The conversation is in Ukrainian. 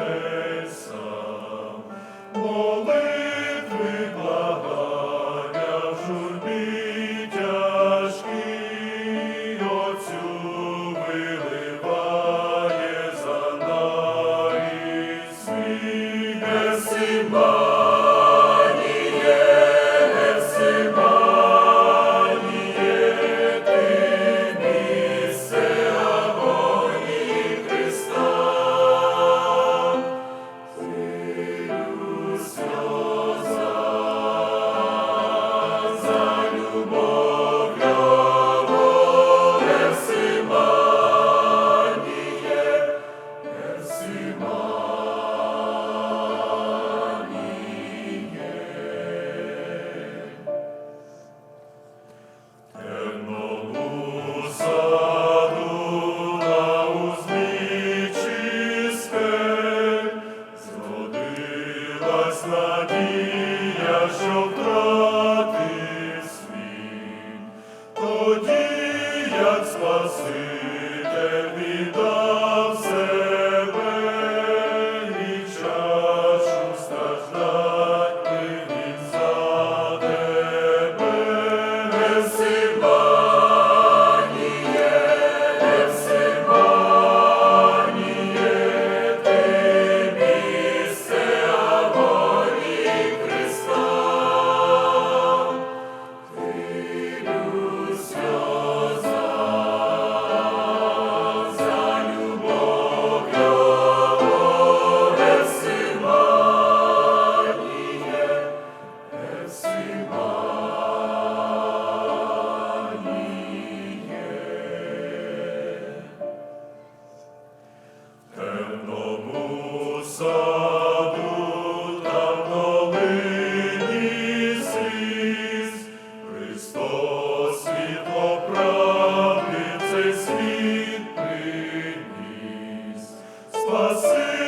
Amen. Зродилась надія, що втрати світ. Тоді, як Спаситель Він приніс, спаси.